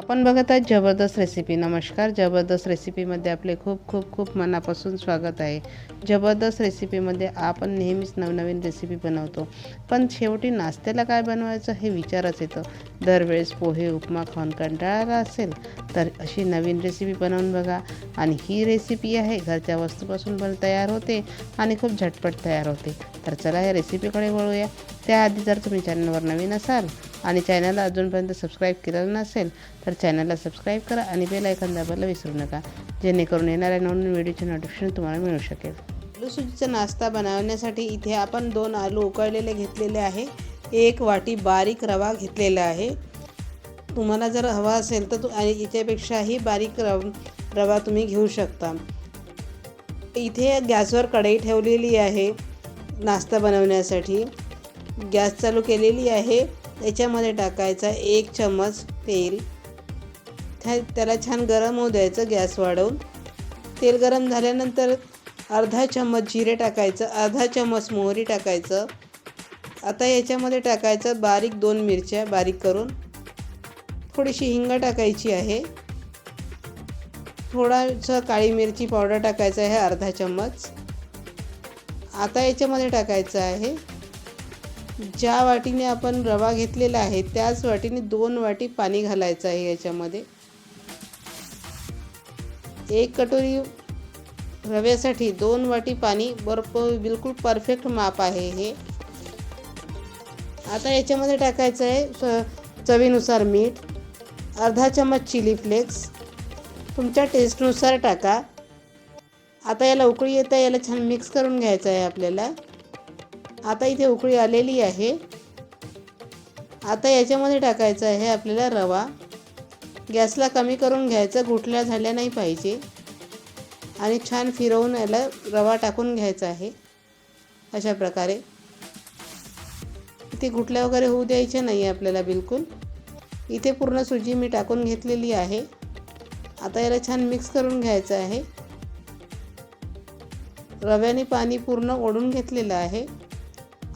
आपण बघत आहात जबरदस्त रेसिपी नमस्कार. जबरदस्त रेसिपीमध्ये आपले खूप खूप खूप मनापासून स्वागत आहे. जबरदस्त रेसिपीमध्ये आपण नेहमीच नवनवीन रेसिपी बनवतो. पण शेवटी नाश्त्याला काय बनवायचं हे विचारच येतं. दरवेळेस पोहे उपमा खाऊन कंटाळाला असेल तर अशी नवीन रेसिपी बनवून बघा. आणि ही रेसिपी आहे घरच्या वस्तूपासून पण तयार होते आणि खूप झटपट तयार होते. तर चला या रेसिपीकडे वळूया. त्याआधी जर तुम्ही चॅनलवर नवीन असाल आणि चॅनलला अजूनपर्यंत सबस्क्राईब केलेलं नसेल तर चॅनलला सबस्क्राईब करा आणि बेल आयकॉन दाबायला विसरू नका जेणेकरून येणाऱ्या नवीन व्हिडिओचे नोटिफिकेशन तुम्हाला मिळू शकेल. आलू सुजीचा नाश्ता बनवण्यासाठी इथे आपण दोन आलू उकळलेले घेतलेले आहे एक वाटी बारीक रवा घेतलेला आहे. तुम्हाला जर हवा असेल तर तू आणि याच्यापेक्षाही बारीक रव रवा तुम्ही घेऊ शकता. इथे गॅसवर कढई ठेवलेली आहे नाश्ता बनवण्यासाठी. गॅस चालू केलेली आहे. त्याच्यामध्ये टाकायचा एक चम्मच तेल. त्याला छान गरम होऊ द्यायचं गॅस वाढवून. तेल गरम झाल्यानंतर अर्धा चम्मच जिरे टाकायचं अर्धा चम्मच मोहरी टाकायचं. आता याच्यामध्ये टाकायचं बारीक दोन मिरच्या बारीक करून. थोडीशी हिंग टाकायची आहे. थोडासा काळी मिरची पावडर टाकायचं आहे अर्धा चम्मच. आता याच्यामध्ये टाकायचं आहे ज्या वाटीने आपण रवा घेतलेला आहे त्याच वाटीने दोन वाटी पाणी घालायचं आहे याच्यामध्ये. एक कटोरी रव्यासाठी दोन वाटी पाणी बर्फ बिलकुल परफेक्ट माप आहे हे. आता याच्यामध्ये टाकायचं आहे चवीनुसार मीठ अर्धा चम्मच चिली फ्लेक्स. तुमच्या टेस्टनुसार टाका. आता याला उकळी येतं याला छान मिक्स करून घ्यायचं आहे आपल्याला. आता इथे उकळी आलेली आहे. आता याच्यामध्ये टाकायचं आहे आपल्याला रवा. गॅसला कमी करून घ्यायचं गुठल्या झाल्या नाही पाहिजे. आणि छान फिरवून याला रवा टाकून घ्यायचा आहे. अशा प्रकारे. इथे गुठल्या वगैरे होऊ द्यायच्या नाही आहे आपल्याला बिलकुल. इथे पूर्ण सुजी मी टाकून घेतलेली आहे. आता याला छान मिक्स करून घ्यायचं आहे. रव्याने पाणी पूर्ण ओढून घेतलेलं आहे.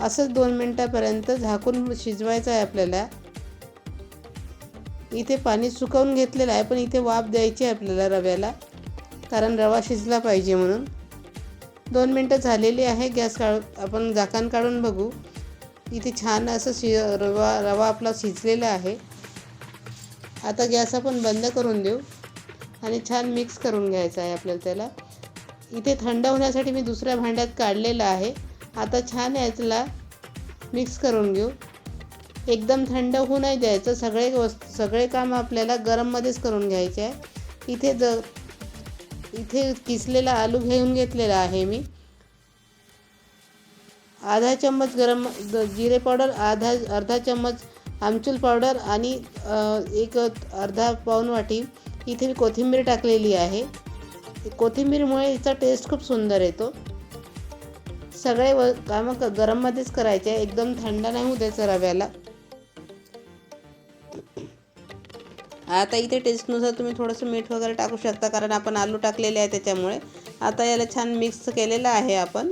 असंच दोन मिनटापर्यंत झाकून शिजवायचं आहे आपल्याला. इथे पाणी सुकवून घेतलेलं आहे पण इथे वाफ द्यायची आहे आपल्याला रव्याला कारण रवा शिजला पाहिजे म्हणून. दोन मिनटं झालेली आहे गॅस काढ आपण झाकण काढून बघू. इथे छान असं शि रवा रवा आपला शिजलेला आहे. आता गॅस आपण बंद करून देऊ आणि छान मिक्स करून घ्यायचं आहे आपल्याला त्याला. इथे थंड होण्यासाठी मी दुसऱ्या भांड्यात काढलेलं आहे. आता छान याचला मिक्स करून घेऊ. एकदम थंड होऊ नाही द्यायचं. सगळे वस्तू सगळे काम आपल्याला गरममध्येच करून घ्यायचे आहे. इथे ज इथे किसलेला आलू घेऊन घेतलेला आहे मी. आधा चम्मच गरम द- जिरे पावडर आधा अर्धा चम्मच आमचूर पावडर आणि एक अर्धा पाऊण वाटी इथे मी कोथिंबीर टाकलेली आहे. कोथिंबीरमुळे हिचा टेस्ट खूप सुंदर येतो. सगळे व कामं क गरममध्येच करायचे. एकदम थंड नाही होऊ द्यायचं रव्याला. आता इथे टेस्टनुसार तुम्ही थोडंसं मीठ वगैरे टाकू शकता कारण आपण आलू टाकलेले आहे त्याच्यामुळे. आता याला छान मिक्स केलेलं आहे आपण.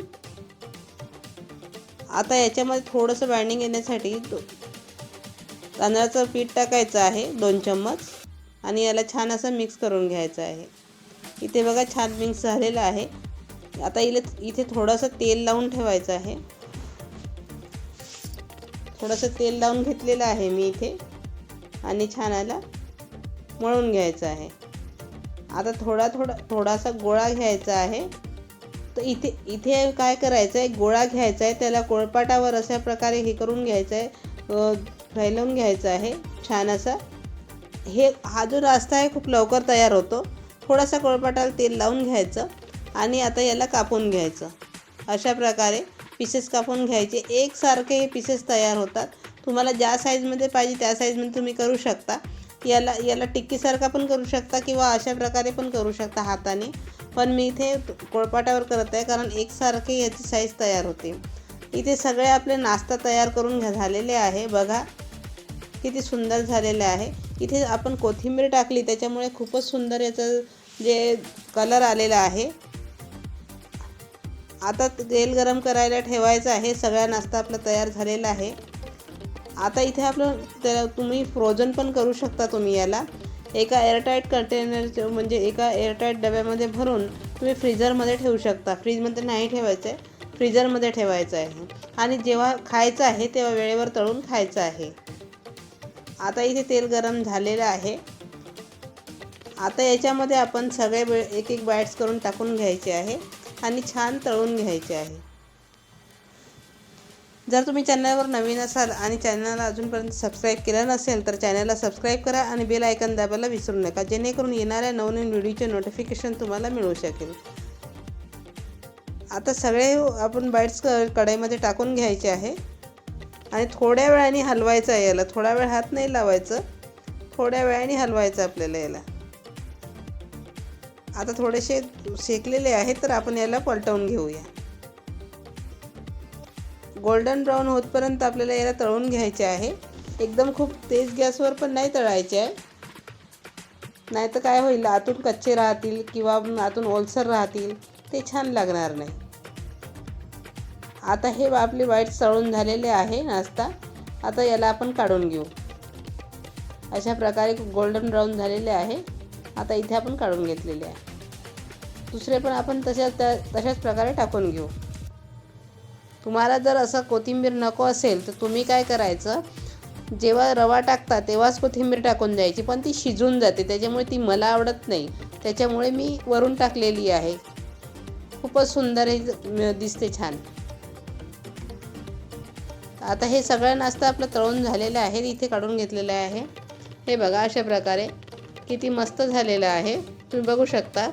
आता याच्यामध्ये थोडंसं बाइंडिंग येण्यासाठी तांदळाचं पीठ टाकायचं आहे दोन चम्मच. आणि याला छान असं मिक्स करून घ्यायचं आहे. इथे बघा छान मिक्स झालेलं आहे. आता इले इथे थोडंसं तेल लावून ठेवायचं आहे. थोडंसं तेल लावून घेतलेलं आहे मी इथे. आणि छान याला मळून घ्यायचं आहे. आता थोडा थोडा थोडासा गोळा घ्यायचा आहे. तर इथे इथे काय करायचं आहे गोळा घ्यायचा आहे. त्याला कोळपाटावर अशा प्रकारे हे करून घ्यायचं आहे. फैलवून घ्यायचं आहे. छान असा हे हा जो नाश्ता आहे खूप लवकर तयार होतो. थोडासा कोळपाटाला तेल लावून घ्यायचं. आणि आता याला कापून घ्यायचं. अशा प्रकारे पीसेस कापून घ्यायचे. एकसारखे हे पीसेस तयार होतात. तुम्हाला ज्या साईजमध्ये पाहिजे त्या साईजमध्ये तुम्ही करू शकता. याला याला टिक्कीसारखा पण करू शकता किंवा अशा प्रकारे पण करू शकता हाताने. पण मी इथे कोळपाटावर करत आहे कारण एकसारखे याची साईज तयार होते. इथे सगळे आपले नाश्ता तयार करून घ्या झालेले आहे. बघा किती सुंदर झालेले आहे. इथे आपण कोथिंबीर टाकली त्याच्यामुळे खूपच सुंदर याचं जे कलर आलेला आहे. आता तेल गरम करायला ठेवायचं आहे. सगळा नाश्ता आपला तयार झालेला आहे. आता इथे आपलं त्या तुम्ही फ्रोझन पण करू शकता तुम्ही याला. एका एअरटाईट कंटेनर म्हणजे एका एअरटाईट डब्यामध्ये भरून तुम्ही फ्रीजरमध्ये ठेवू शकता. फ्रीजमध्ये नाही ठेवायचं आहे फ्रीजरमध्ये ठेवायचं आहे. आणि जेव्हा खायचं आहे तेव्हा वेळेवर तळून खायचं आहे. आता इथे तेल गरम झालेलं आहे. आता याच्यामध्ये आपण सगळे एक एक बाईट्स करून टाकून घ्यायचे आहे. आणि छान तळून घ्यायचे आहे. जर तुम्ही चॅनलवर नवीन असाल आणि चॅनलला अजूनपर्यंत सबस्क्राईब केलं नसेल तर चॅनलला सबस्क्राईब करा आणि बेल आयकन दाबायला विसरू नका जेणेकरून येणाऱ्या नवनवीन व्हिडिओचे नोटिफिकेशन तुम्हाला मिळू शकेल. आता सगळे आपण बाईट्स क कढईमध्ये टाकून घ्यायचे आहे. आणि थोड्या वेळाने हलवायचं आहे याला. थोडा वेळ हात नाही लावायचं. थोड्या वेळाने हलवायचं आपल्याला याला. आता थोडेसे शेकलेले आहेत तर आपण याला पलटवून घेऊया. गोल्डन ब्राऊन होतपर्यंत आपल्याला याला तळून घ्यायचे आहे. एकदम खूप तेज गॅसवर पण नाही तळायचे आहे. नाही तर काय होईल आतून कच्चे राहतील किंवा आतून ओलसर राहतील ते छान लागणार नाही. आता हे आपले वाईट तळून झालेले आहे नाश्ता. आता याला आपण काढून घेऊ. अशा प्रकारे गोल्डन ब्राऊन झालेले आहे. आता इथे आपण काढून घेतलेले आहे. दुसरे पण आपण तशा त्या तशाच प्रकारे टाकून घेऊ. तुम्हाला जर असं कोथिंबीर नको असेल तर तुम्ही काय करायचं? जेव्हा रवा टाकता तेव्हाच कोथिंबीर टाकून द्यायची पण ती शिजून जाते. त्याच्यामुळे ती मला आवडत नाही. त्याच्यामुळे मी वरून टाकलेली आहे. खूपच सुंदर हे दिसते छान. आता हे सगळं नाश्ता आपलं तळून झालेलं आहे. इथे काढून घेतलेलं आहे. हे बघा अशा प्रकारे. किती मस्त झालेलं आहे. तुम्ही बघू शकता.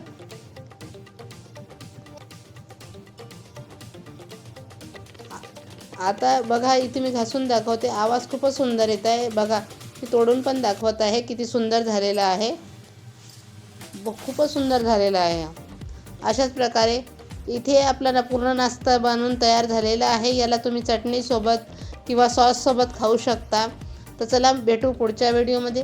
आता बघा इथे मी घासून दाखवते. आवाज खूपच सुंदर येत आहे. बघा मी तोडून पण दाखवत आहे किती सुंदर झालेला आहे. खूपच सुंदर झालेला आहे. अशाच प्रकारे इथे आपला पूर्ण नाश्ता बनवून तयार झालेला आहे. याला तुम्ही चटणीसोबत किंवा सॉससोबत खाऊ शकता. तर चला भेटू पुढच्या व्हिडिओमध्ये.